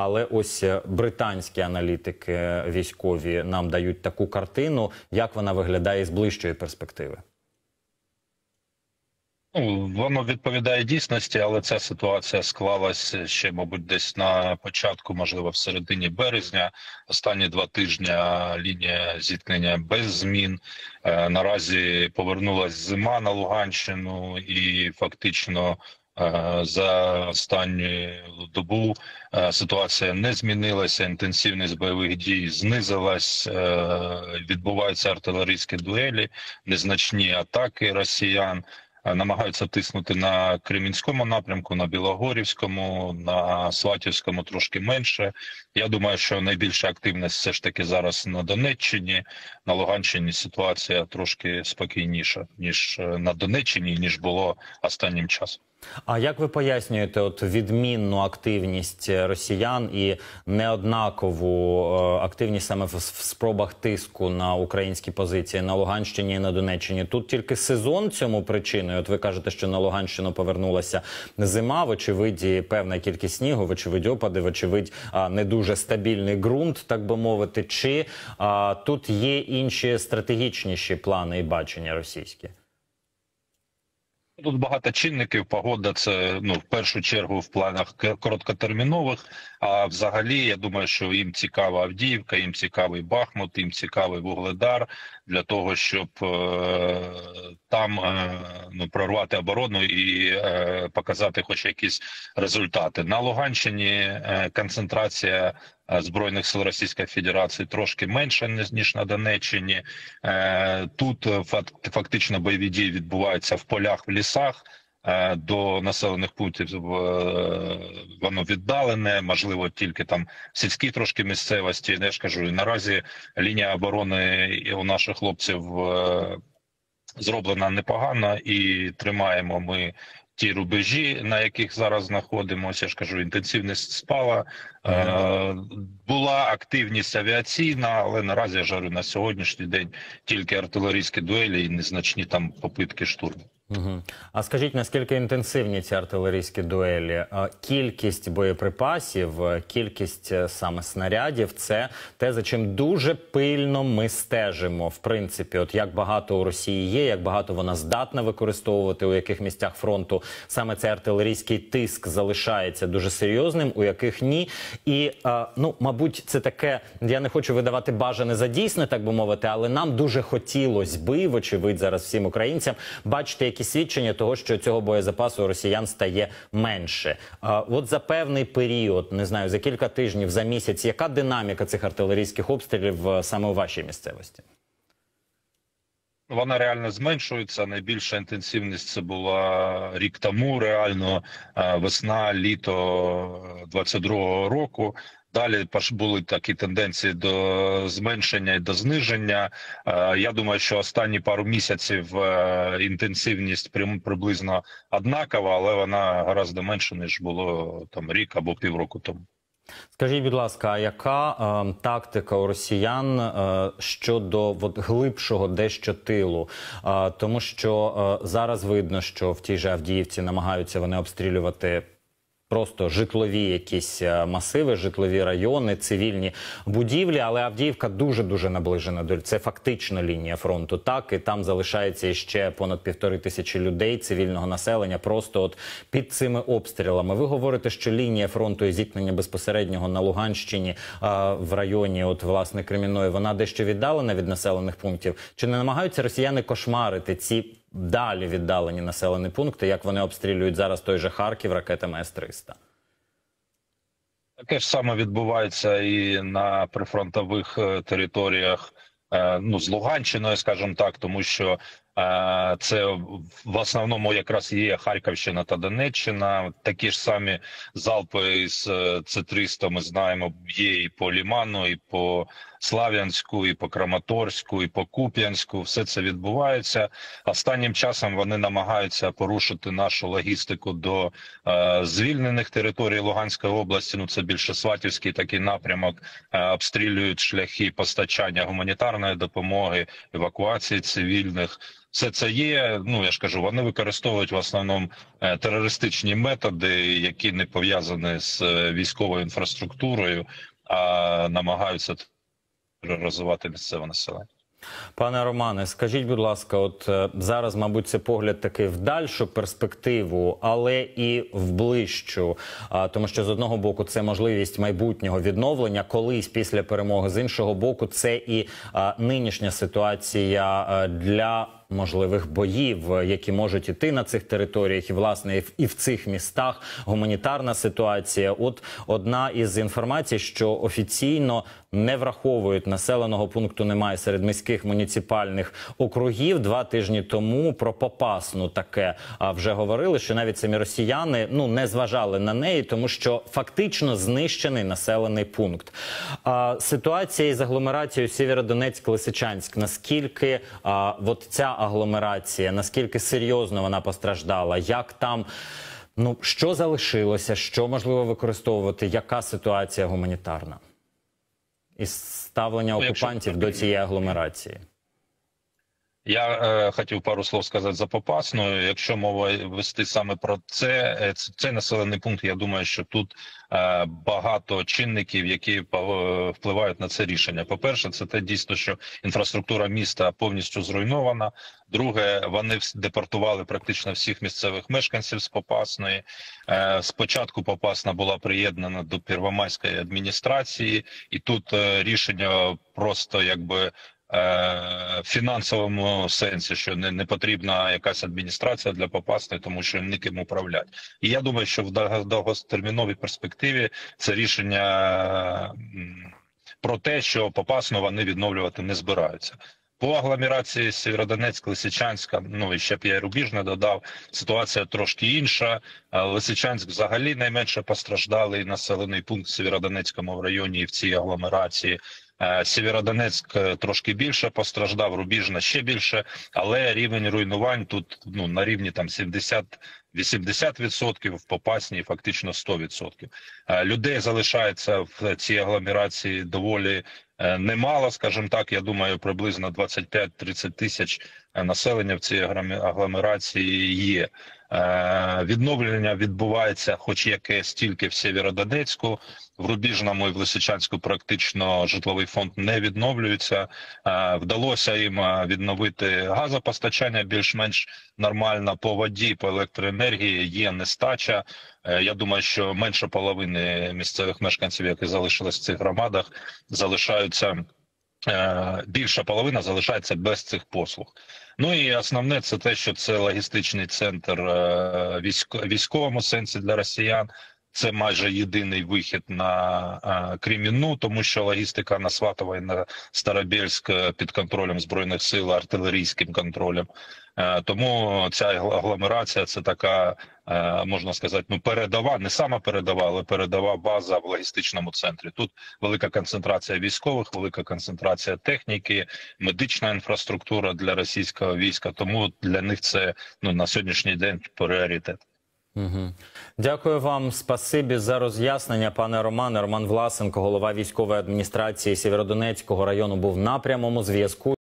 Але ось е, британські аналітики військові нам дають таку картину, як вона виглядає з ближчої перспективи. Ну, воно відповідає дійсності, але ця ситуація склалася ще, мабуть, десь на початку, можливо, в середині березня. Останні два тижні лінія зіткнення без змін. Е, Наразі повернулась зима на Луганщину, і фактично за останню добу е, ситуація не змінилася. Інтенсивність бойових дій знизилась. е, Відбуваються артилерійські дуелі, незначні атаки росіян е, намагаються тиснути на Кремінському напрямку, на Білогорівському, на Сватівському трошки менше. Я думаю, що найбільша активність все ж таки зараз на Донеччині. На Луганщині ситуація трошки спокійніша ніж е, на Донеччині, ніж було останнім часом. А як ви пояснюєте от відмінну активність росіян і неоднакову е, активність саме в, спробах тиску на українські позиції на Луганщині і на Донеччині? Тут тільки сезон цьому причиною. От ви кажете, що на Луганщину повернулася зима, вочевидь, певна кількість снігу, вочевидь, опади, вочевидь, не дуже стабільний ґрунт, так би мовити. Чи а, тут є інші стратегічніші плани і бачення російські? Тут багато чинників. Погода це ну в першу чергу в планах короткотермінових. А взагалі, я думаю, що їм цікава Авдіївка, їм цікавий Бахмут, їм цікавий Вугледар для того, щоб е, там е, ну прорвати оборону і е, показати, хоч якісь результати. На Луганщині е, концентрація збройних сил Російської Федерації трошки менша ніж на Донеччині. Е, Тут е, фактично бойові дії відбуваються в полях в лісах. Е, До населених пунктів е, воно віддалене, можливо, тільки там в сільській трошки місцевості. Я ж кажу, наразі лінія оборони у наших хлопців е, зроблена непогано, і тримаємо ми ті рубежі, на яких зараз знаходимося. Я ж кажу, інтенсивність спала. Е, була активність авіаційна, але наразі я жарю на сьогоднішній день тільки артилерійські дуелі і незначні там попитки штурму. Угу. А скажіть, наскільки інтенсивні ці артилерійські дуелі? Кількість боєприпасів, е, кількість е, саме снарядів це те, за чим дуже пильно ми стежимо. В принципі, от як багато у Росії є, як багато вона здатна використовувати, у яких місцях фронту саме цей артилерійський тиск залишається дуже серйозним, у яких ні. І е, ну, мабуть, це таке. Я не хочу видавати бажане за дійсне, так би мовити, але нам дуже хотілося би, вочевидь, зараз всім українцям бачити якісь свідчення того, що цього боєзапасу росіян стає менше. А от за певний період, не знаю, за кілька тижнів, за місяць, яка динаміка цих артилерійських обстрілів е, саме у вашій місцевості? Вона реально зменшується. Найбільша інтенсивність це була рік тому. Реально е, весна, літо 22-го року. Далі були такі тенденції до зменшення і до зниження. Е, Я думаю, що останні пару місяців е, інтенсивність приблизно однакова, але вона гораздо менша ніж було там рік або півроку тому. Скажіть, будь ласка, а яка е, тактика у росіян е, щодо от, глибшого дещо тилу? Е, тому що е, зараз видно, що в тій же Авдіївці намагаються вони обстрілювати. Просто житлові якісь е, масиви, житлові райони, цивільні будівлі, але Авдіївка дуже дуже наближена до це фактично лінія фронту. Так і там залишається ще понад півтори тисячі людей цивільного населення. Просто от під цими обстрілами. Ви говорите, що лінія фронту і зіткнення безпосереднього на Луганщині а, в районі, от власне Кремінної, вона дещо віддалена від населених пунктів. Чи не намагаються росіяни кошмарити ці далі віддалені населені пункти, як вони обстрілюють зараз той же Харків ракетами С-300? Таке ж саме відбувається і на прифронтових е, територіях, е, ну з Луганщиною, скажімо так, тому що це в основному якраз є Харківщина та Донеччина. Такі ж самі залпи з С-300 ми знаємо є і по Ліману, і по Слав'янську, і по Краматорську, і по Куп'янську. Все це відбувається. Останнім часом вони намагаються порушити нашу логістику до е, звільнених територій Луганської області. Ну це більше Сватівський такий напрямок. Е, обстрілюють шляхи постачання гуманітарної допомоги, евакуації цивільних. Все це є. Ну я ж кажу, вони використовують в основному е, терористичні методи, які не пов'язані з е, військовою інфраструктурою, а намагаються тероризувати місцеве населення. Пане Романе, скажіть, будь ласка, от е, зараз, мабуть, це погляд такий в дальшу перспективу, але і в ближчу. А, тому що з одного боку це можливість майбутнього відновлення, колись після перемоги, з іншого боку, це і а, нинішня ситуація для. Можливих боїв, які можуть іти на цих територіях, і власне і в цих містах гуманітарна ситуація. От одна із інформацій, що офіційно не враховують населеного пункту, немає серед міських муніципальних округів. Два тижні тому про Попасну таке вже говорили, що навіть самі росіяни ну не зважали на неї, тому що фактично знищений населений пункт. А, ситуація із агломерацією Сєвєродонецьк-Лисичанськ. Наскільки а, от ця агломерація, наскільки серйозно вона постраждала? Як там? Ну що залишилося? Що можливо використовувати? Яка ситуація гуманітарна? І ставлення Ну, окупантів до цієї агломерації? Я е, хотів пару слов сказати за Попасною. Якщо мова вести саме про це, е, це, цей населений пункт. Я думаю, що тут е, багато чинників, які пов- впливають на це рішення. По перше, це те дійсно, що інфраструктура міста повністю зруйнована. Друге, вони депортували практично всіх місцевих мешканців з Попасної. Е, спочатку Попасна була приєднана до Первомайської адміністрації, і тут е, рішення просто якби е, фінансовому сенсі, що не, не потрібна якась адміністрація для попасти, тому що ніким управлять. І я думаю, що в довго- довготерміновій перспективі це рішення про те, що попасно вони відновлювати не збираються. По агломерації Сєвєродонецьк, Лисичанська, ну і ще б я і Рубіжне додав. Ситуація трошки інша. Е, Лисичанськ взагалі найменше постраждалий населений пункт в Сєвєродонецькому районі і в цій агломерації. Е, Сєвєродонецьк е, трошки більше постраждав, Рубіжна ще більше, але рівень руйнувань тут ну на рівні там 70 80%, в Попасній фактично 100%. Е, Людей залишається в цій агломерації доволі немало, скажімо так. Я думаю, приблизно 25-30 тисяч е, населення в цій агломерації є. Е, Відновлення відбувається, хоч якесь тільки в Сєвєродонецьку, в Рубіжному і в Лисичанську практично житловий фонд не відновлюється. Е, Вдалося їм е, відновити газопостачання більш-менш нормально по воді, по електроенергії. Є нестача. Я думаю, що менше половини місцевих мешканців, які залишились в цих громадах, залишаються. Е, Більша половина залишається без цих послуг. Ну і основне це те, що це логістичний центр е, військовому сенсі для росіян. Це майже єдиний вихід на е, Кремінну, тому що логістика на Сватово і на Старобєльськ е, під контролем збройних сил, артилерійським контролем. Тому ця агломерація це така, можна сказати, ну передова, не сама передова, але передова база в логістичному центрі. Тут велика концентрація військових, велика концентрація техніки, медична інфраструктура для російського війська. Тому для них це ну на сьогоднішній день пріоритет. Угу. Дякую вам, спасибі за роз'яснення, пане Романе. Роман Власенко, голова військової адміністрації Сєвєродонецького району, був на прямому зв'язку.